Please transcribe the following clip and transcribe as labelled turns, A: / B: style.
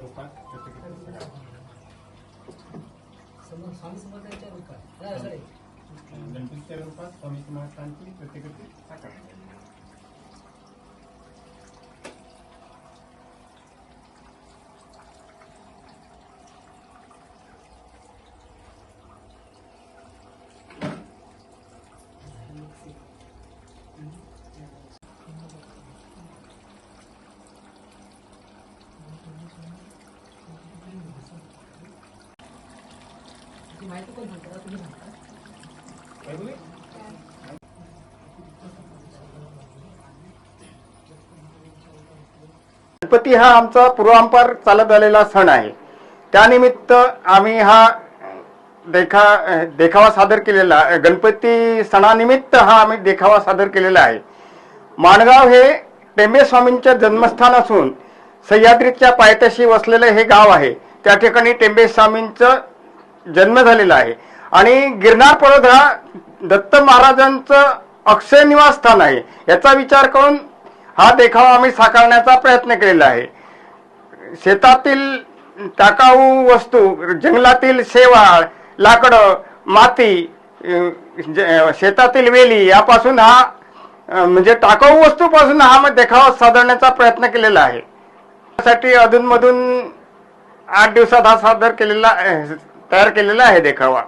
A: रूपात व्यक्त केलं समोर स्वामी समर्थांच्या रूपात
B: गणपतीच्या रूपात स्वामी समर्थांची व्यक्त केली
A: Thank mm -hmm. you. माहिती कोण सांगता तुम्ही सांगता
B: काय बोलले?
C: गणपती हा आमचा पूर्वांपार चालत आलेला सण आहे. त्यानिमित्त आम्ही हा देखा देखावा सादर केलेला गणपती सणानिमित्त हा आम्ही देखावा सादर केलेला आहे. माणगाव हे टेंबे स्वामींचे जन्मस्थान असून सह्याद्रीच्या पायथ्याशी वसलेलं हे गाव आहे. त्या ठिकाणी टेंबे स्वामींचं जन्म झालेला आहे. आणि गिरणार पर्वत हा दत्त महाराजांचं अक्षय निवासस्थान आहे. याचा विचार करून हा देखावा आम्ही साकारण्याचा प्रयत्न केलेला आहे. शेतातील टाकाऊ वस्तू जंगलातील शेवाळ लाकडं माती ज- शेतातील वेली यापासून हा म्हणजे टाकाऊ वस्तूपासून हा मग देखावा सादरण्याचा प्रयत्न केलेला आहे. त्यासाठी अधूनमधून आठ दिवसात हा सादर केलेला तयार केलेला आहे देखावा.